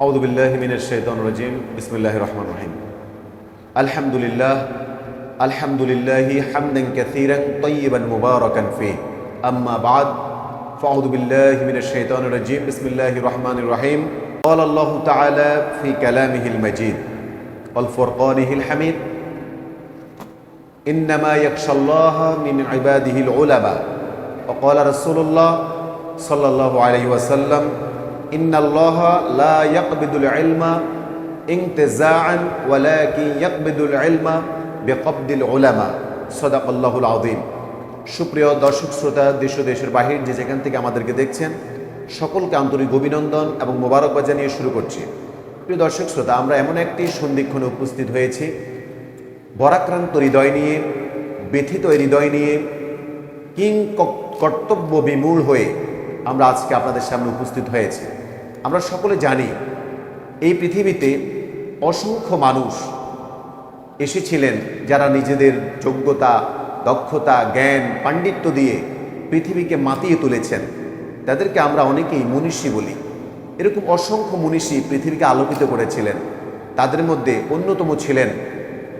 أعوذ بالله من الشيطان الرجيم. بسم الله الرحمن الرحيم. الحمد لله الحمد لله حمدا كثيرا طيبا مباركا فيه. أما بعد فأعوذ بالله من الشيطان الرجيم. بسم الله الرحمن الرحيم. قال الله تعالى في كلامه المجيد والفرقانه الحميد إنما يخشى الله من عباده العلماء. وقال رسول الله صلى الله عليه وسلم ইন্নাল্লাহ লা ইয়াকবিদুল ইলমা ইংতেজাআন ওয়ালাকিন ইয়াকবিদুল ইলমা বিকবদিল উলামা। সদাকাল্লাহুল আযীম। সুপ্রিয় দর্শক, শ্রোতা, দেশ দেশের বাহির যে যেখান থেকে আমাদেরকে দেখছেন, সকলকে আন্তরিক অভিনন্দন এবং মোবারকবাদ জানিয়ে শুরু করছি। প্রিয় দর্শক, শ্রোতা, আমরা এমন একটি সন্ধিক্ষণে উপস্থিত হয়েছি। বরাক্রান্ত হৃদয় নিয়ে, ব্যথিত হৃদয় নিয়ে কিং কর্তব্য বিমূল হয়ে আমরা আজকে আপনাদের সামনে উপস্থিত হয়েছি। আমরা সকলে জানি, এই পৃথিবীতে অসংখ্য মানুষ এসেছিলেন যারা নিজেদের যোগ্যতা, দক্ষতা, জ্ঞান, পাণ্ডিত্য দিয়ে পৃথিবীকে মাতিয়ে তুলেছেন। তাদেরকে আমরা অনেকেই মনীষী বলি। এরকম অসংখ্য মনীষী পৃথিবীকে আলোকিত করেছিলেন। তাদের মধ্যে অন্যতম ছিলেন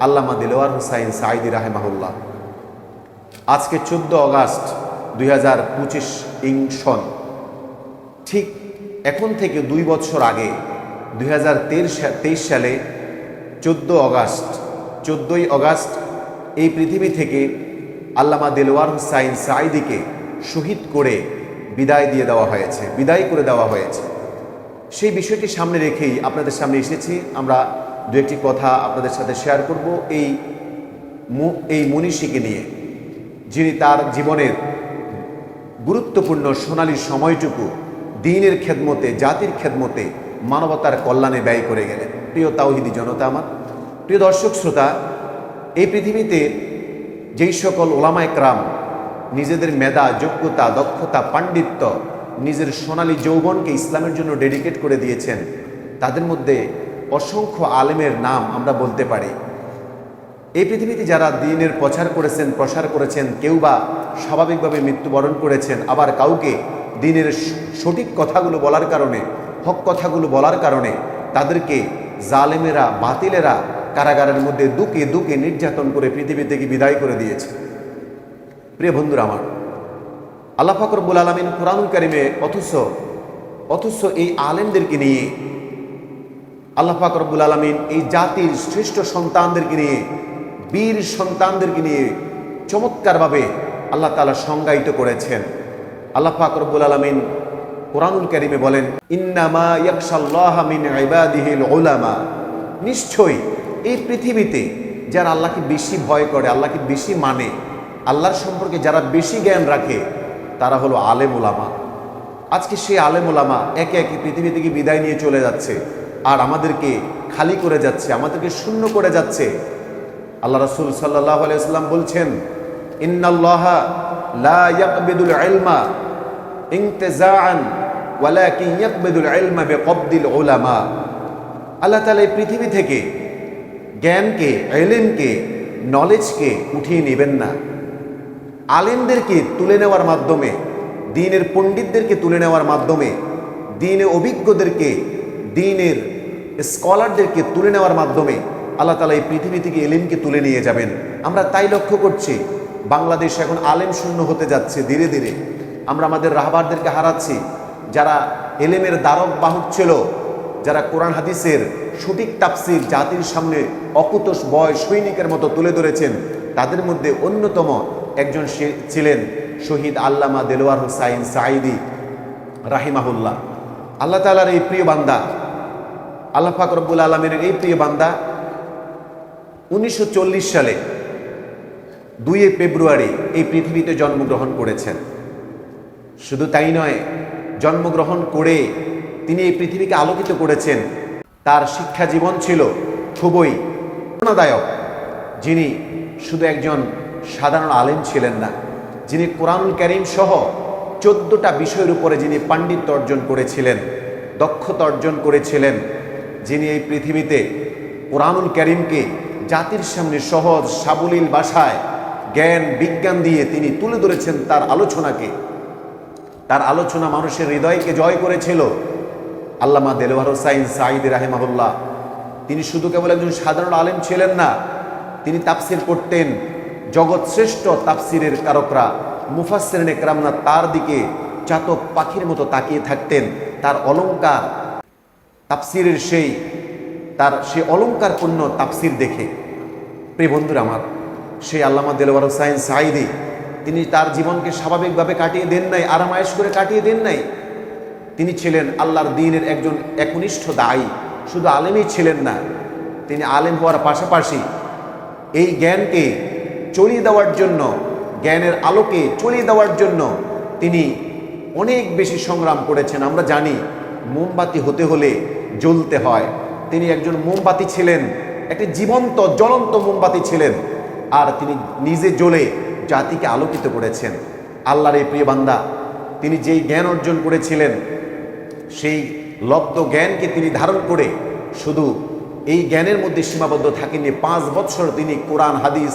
আল্লামা দিলওয়ার হুসাইন সাইদি রাহেমাহুল্লাহ। আজকে চোদ্দ অগাস্ট দুই হাজার পঁচিশ ইং সন ঠিক এখন থেকে দুই বছর আগে, দুই হাজার তেইশ সালে, চোদ্দ অগাস্ট, চোদ্দোই অগাস্ট, এই পৃথিবী থেকে আল্লামা দেলোয়ার হুসাইন সাইদিকে শহীদ করে বিদায় দিয়ে দেওয়া হয়েছে, বিদায় করে দেওয়া হয়েছে। সেই বিষয়টি সামনে রেখেই আপনাদের সামনে এসেছি। আমরা দু একটি কথা আপনাদের সাথে শেয়ার করব। এই এই মনীষীকে নিয়ে, যিনি তার জীবনের গুরুত্বপূর্ণ সোনালী সময়টুকু দিনের খেদমতে, জাতির খেদমতে মানবতার কল্যাণে ব্যয় করে গেলেন। প্রিয় তাওহিদি জনতা আমার, প্রিয় দর্শক শ্রোতা, এই পৃথিবীতে যেই সকল ওলামা একরাম নিজেদের মেধা, যোগ্যতা, দক্ষতা, পাণ্ডিত্য, নিজের সোনালী যৌবনকে ইসলামের জন্য ডেডিকেট করে দিয়েছেন, তাদের মধ্যে অসংখ্য আলেমের নাম আমরা বলতে পারি। এই পৃথিবীতে যারা দিনের প্রচার করেছেন, প্রসার করেছেন, কেউ বা স্বাভাবিকভাবে মৃত্যুবরণ করেছেন, আবার কাউকে দিনের সঠিক কথাগুলো বলার কারণে, হক কথাগুলো বলার কারণে তাদেরকে জালেমেরা, বাতিলেরা কারাগারের মধ্যে দুকে দুকে নির্যাতন করে পৃথিবী থেকে বিদায় করে দিয়েছে। প্রিয় বন্ধুরা আমার, আল্লাহ ফাকরবুল আলমিন কোরআনুল কারিমে অথচ অথচ এই আলেমদেরকে নিয়ে, আল্লাহ পাক রব্বুল আলমিন এই জাতির শ্রেষ্ঠ সন্তানদেরকে নিয়ে, বীর সন্তানদেরকে নিয়ে চমৎকারভাবে আল্লাহ তালা সংজ্ঞায়িত করেছেন। আল্লাহ পাক রব্বুল আলমিন কোরআনুল কারিমে বলেন, ইন্নামা নিশ্চয়ই এই পৃথিবীতে যারা আল্লাহকে বেশি ভয় করে, আল্লাহকে বেশি মানে আল্লাহর সম্পর্কে যারা বেশি জ্ঞান রাখে, তারা হলো আলেম উলামা। আজকে সেই আলেম ওলামা একে একে পৃথিবী থেকে বিদায় নিয়ে চলে যাচ্ছে আর আমাদেরকে খালি করে যাচ্ছে, আমাদেরকে শূন্য করে যাচ্ছে। আল্লাহ রসুল সাল্লাহ আলাইসাল্লাম বলছেন, ইন্নাল্লাহ লা ইয়াকবিদুল ইলমা ইনতিজাআন ওয়ালাকিন ইয়াকবিদুল ইলমা বিকবদিল উলামা আল্লাহ তাআলা এই পৃথিবী থেকে জ্ঞানকে এলেমকে নলেজকে উঠিয়ে নেবেন না। আলেমদেরকে তুলে নেওয়ার মাধ্যমে, দিনের পণ্ডিতদেরকে তুলে নেওয়ার মাধ্যমে দিনে অভিজ্ঞদেরকে, দিনের স্কলারদেরকে তুলে নেওয়ার মাধ্যমে আল্লাহ তালা এই পৃথিবী থেকে এলিমকে তুলে নিয়ে যাবেন। আমরা তাই লক্ষ্য করছি বাংলাদেশ এখন আলেম শূন্য হতে যাচ্ছে ধীরে ধীরে। আমরা আমাদের রাহবারদেরকে হারাচ্ছি। যারা এলেমের দ্বারক বাহক ছিল, যারা কোরআন হাদিসের সঠিক তাফসির জাতির সামনে অকুতোষ বয় সৈনিকের মতো তুলে ধরেছেন, তাদের মধ্যে অন্যতম একজন ছিলেন শহীদ আল্লামা দেলোয়ার হুসাইন সাইদি রাহিমাহুল্লাহ। আল্লাহ তালার এই প্রিয় বান্দা, আল্লাহ পাক রব্বুল আলমের এই প্রিয় বান্দা উনিশশো চল্লিশ সালে দুই ফেব্রুয়ারি এই পৃথিবীতে জন্মগ্রহণ করেছেন। শুধু তাই নয়, জন্মগ্রহণ করে তিনি এই পৃথিবীকে আলোকিত করেছেন। তার শিক্ষা জীবন ছিল খুবই প্রেরণাদায়ক যিনি শুধু একজন সাধারণ আলেম ছিলেন না, যিনি কোরআনুল করিম সহ চোদ্দোটা বিষয়ের উপরে যিনি পাণ্ডিত্য অর্জন করেছিলেন, দক্ষতা অর্জন করেছিলেন, যিনি এই পৃথিবীতে কোরআনুল করিমকে জাতির সামনে সহজ সাবলীল ভাষায় জ্ঞান, বিজ্ঞান দিয়ে তিনি তুলে ধরেছেন তার আলোচনাকে। তার আলোচনা মানুষের হৃদয়কে জয় করেছিল। আল্লামা দেলোয়ার হোসাইন সাঈদ রাহেমাহুল্লাহ। তিনি শুধু কেবল একজন সাধারণ আলেম ছিলেন না, তিনি তাফসির করতেন জগৎ শ্রেষ্ঠ তাফসিরের কারকরা মুফাসসিরিন একরামনা তার দিকে চাতক পাখির মতো তাকিয়ে থাকতেন। তার অলঙ্কার তাফসিরের সেই, তার সে অলংকারপূর্ণ তাফসির দেখে। প্রিয় বন্ধুরা আমার সেই আল্লামা দেলওয়ার হোসাইন সাইদি তিনি তার জীবনকে স্বাভাবিকভাবে কাটিয়ে দেন নাই, আরামায়েশ করে কাটিয়ে দেন নাই। তিনি ছিলেন আল্লাহর দিনের একজন একনিষ্ঠ দায়ী, শুধু আলেমই ছিলেন না, তিনি আলেম হওয়ার পাশাপাশি এই জ্ঞানকে চলিয়ে দেওয়ার জন্য, জ্ঞানের আলোকে চলিয়ে দেওয়ার জন্য তিনি অনেক বেশি সংগ্রাম করেছেন। আমরা জানি, মোমবাতি হতে হলে জ্বলতে হয়। তিনি একজন মোমবাতি ছিলেন, একটি জীবন্ত, জ্বলন্ত মোমবাতি ছিলেন। আর তিনি নিজে জ্বলে জাতিকে আলোকিত করেছেন। আল্লাহর এই প্রিয় বান্দা, তিনি যেই জ্ঞান অর্জন করেছিলেন, সেই লব্ধ জ্ঞানকে তিনি ধারণ করে শুধু এই জ্ঞানের মধ্যে সীমাবদ্ধ থাকেননি, পাঁচ বছর তিনি কোরআন, হাদিস,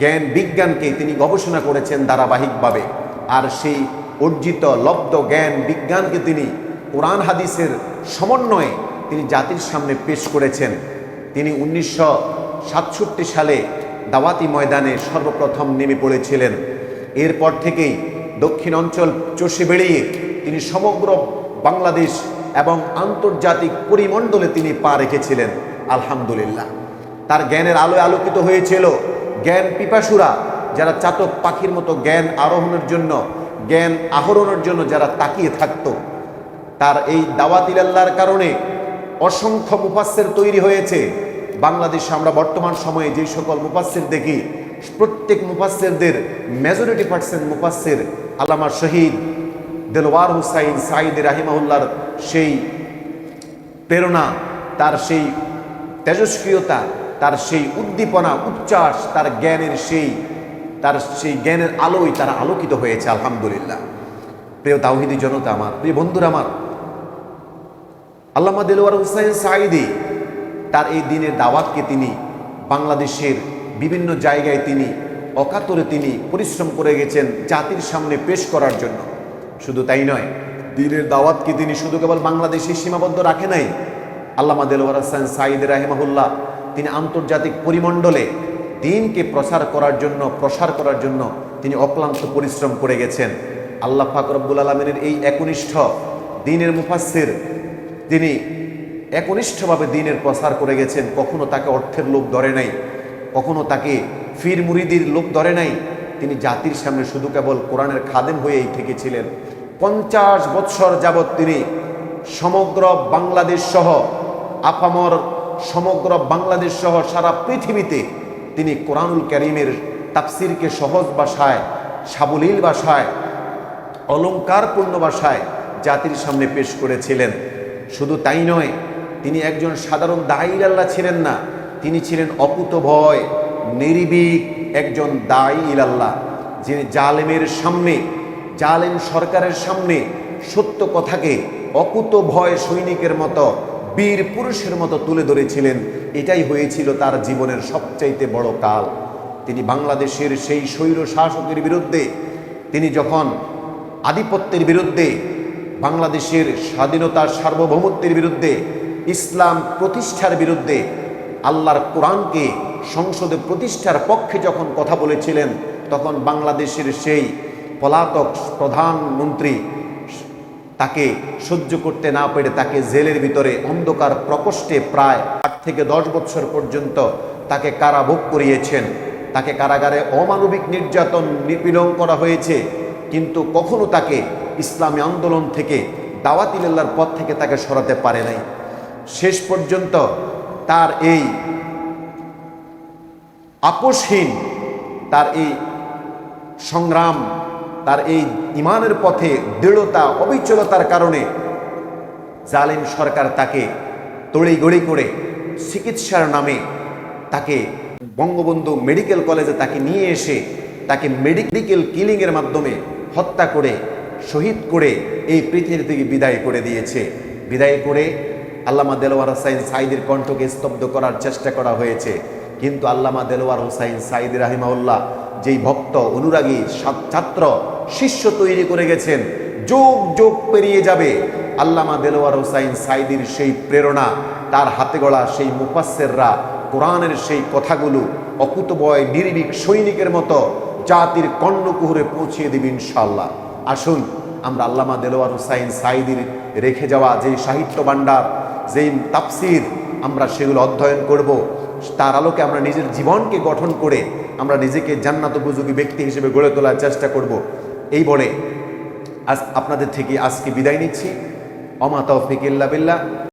জ্ঞান, বিজ্ঞানকে তিনি গবেষণা করেছেন ধারাবাহিকভাবে। আর সেই অর্জিত লব্ধ জ্ঞান, বিজ্ঞানকে তিনি কোরআন, হাদিসের সমন্বয়ে তিনি জাতির সামনে পেশ করেছেন। তিনি উনিশশো সাতষট্টি সালে দাওয়াতি ময়দানে সর্বপ্রথম নেমে পড়েছিলেন। এরপর থেকেই দক্ষিণ অঞ্চল চষে বেড়িয়ে তিনি সমগ্র বাংলাদেশ এবং আন্তর্জাতিক পরিমণ্ডলে তিনি পা রেখেছিলেন। আলহামদুলিল্লাহ। তার জ্ঞানের আলোয় আলোকিত হয়েছিল জ্ঞান পিপাসুরা, যারা চাতক পাখির মতো জ্ঞান আরোহণের জন্য, জ্ঞান আহরণের জন্য যারা তাকিয়ে থাকত। তার এই দাওয়াতিলাল্লার কারণে অসংখ্য মুফাসের তৈরি হয়েছে। বাংলাদেশে আমরা বর্তমান সময়ে যে সকল মুফাসের দেখি, প্রত্যেক মুফাসেরদের মেজরিটি পার্সেন্ট মুফাসের আল্লামা শহীদ দেলওয়ার হুসাইন সাইদ রাহিমাউল্লার সেই প্রেরণা, তার সেই তেজস্ক্রিয়তা, তার সেই উদ্দীপনা উচ্চাস তার জ্ঞানের সেই, তার সেই জ্ঞানের আলোয় তারা আলোকিত হয়েছে, আলহামদুলিল্লাহ। প্রিয় তাওহিদি জনতা আমার, প্রিয় বন্ধুরা আমার, আল্লামা দেলোয়ার হুসাইন সাইদি তার এই দিনের দাওয়াতকে তিনি বাংলাদেশের বিভিন্ন জায়গায় তিনি অকাতরে তিনি পরিশ্রম করে গেছেন জাতির সামনে পেশ করার জন্য। শুধু তাই নয়, দিনের দাওয়াতকে তিনি শুধু কেবল বাংলাদেশে সীমাবদ্ধ রাখে নাই। আল্লামা দেলোয়ার হাসান সাইদ রাহেমাহুল্লাহ তিনি আন্তর্জাতিক পরিমণ্ডলে দিনকে প্রসার করার জন্য, প্রসার করার জন্য তিনি অক্লান্ত পরিশ্রম করে গেছেন। আল্লাহ ফাকরবুল আলমিনের এই একনিষ্ঠ দিনের মুফাসির তিনি একনিষ্ঠভাবে দিনের প্রসার করে গেছেন, কখনো তাকে অর্থের লোভ ধরে নাই, কখনো তাকে ফির মুরিদির লোভ ধরে নাই। তিনি জাতির সামনে শুধু কেবল কোরআনের খাদেম হয়েই থেকেছিলেন। পঞ্চাশ বৎসর যাবৎ তিনি সমগ্র বাংলাদেশ সহ, আপামর সমগ্র বাংলাদেশ সহ সারা পৃথিবীতে তিনি কোরআনুল করিমের তাফসিরকে সহজ ভাষায়, সাবলীল ভাষায়, অলঙ্কারপূর্ণ ভাষায় জাতির সামনে পেশ করেছিলেন। শুধু তাই নয় তিনি একজন সাধারণ দায়ীর আল্লাহ ছিলেন না। তিনি ছিলেন অকুত ভয় নিরিবিক একজন দায়ী ইলাল্লাহ, যিনি জালেমের সামনে, জালেম সরকারের সামনে সত্য কথাকে অকুত ভয় সৈনিকের মতো, বীর পুরুষের মতো তুলে ধরেছিলেন। এটাই হয়েছিল তার জীবনের সবচাইতে বড় কাল। তিনি বাংলাদেশের সেই স্বৈর শাসকের বিরুদ্ধে, তিনি যখন আধিপত্যের বিরুদ্ধে, বাংলাদেশের স্বাধীনতার সার্বভৌমত্বের বিরুদ্ধে ইসলাম প্রতিষ্ঠার বিরুদ্ধে আল্লাহর কোরআনকে সংসদে প্রতিষ্ঠার পক্ষে যখন কথা বলেছিলেন, তখন বাংলাদেশের সেই পলাতক প্রধানমন্ত্রী তাকে সহ্য করতে না পেরে তাকে জেলের ভিতরে অন্ধকার প্রকোষ্ঠে প্রায় আট থেকে দশ বছর পর্যন্ত তাকে কারাভোগ করিয়েছেন। তাকে কারাগারে অমানবিক নির্যাতন নিপীড়ন করা হয়েছে, কিন্তু কখনো তাকে ইসলামী আন্দোলন থেকে দাওয়াতিল্লার পথ থেকে তাকে সরাতে পারে নাই। শেষ পর্যন্ত তার এই আপোষহীন, তার এই সংগ্রাম, তার এই ইমানের পথে দৃঢ়তা, অবিচলতার কারণে জালিম সরকার তাকে তড়িগড়ি করে চিকিৎসার নামে তাকে বঙ্গবন্ধু মেডিকেল কলেজে তাকে নিয়ে এসে তাকে মেডিকেল কিলিংয়ের মাধ্যমে হত্যা করে, শহীদ করে এই পৃথিবী থেকে বিদায় করে দিয়েছে। বিদায় করে আল্লামা দেলোয়ার হোসাইন সাইদের কণ্ঠকে স্তব্ধ করার চেষ্টা করা হয়েছে। কিন্তু আল্লামা দেলোয়ার হোসাইন সাইদ রাহিমাউল্লাহ যেই ভক্ত, অনুরাগী ছাত্র, শিষ্য তৈরি করে গেছেন, যোগ যোগ পেরিয়ে যাবে। আল্লামা দেলোয়ার হোসাইন সাইদির সেই প্রেরণা, তার হাতে গড়া সেই মুফাসেররা কোরআনের সেই কথাগুলো অকুতবয় নির্ভীক সৈনিকের মতো জাতির কর্ণকুহরে পৌঁছিয়ে দেবে ইনশাল্লাহ আসুন, আমরা আল্লামা দেলোয়ার হোসাইন সাইদির রেখে যাওয়া যেই সাহিত্য ভাণ্ডার, যেই তাফসির আমরা সেগুলো অধ্যয়ন করব, তার আলোকে আমরা নিজের জীবনকে গঠন করে আমরা নিজেকে জান্নাত উপযোগী ব্যক্তি হিসেবে গড়ে তোলার চেষ্টা করব। এই বলে আজ আপনাদের থেকে আজকে বিদায় নিচ্ছি। অমাতা তৌফিক ইল্লা বিল্লাহ।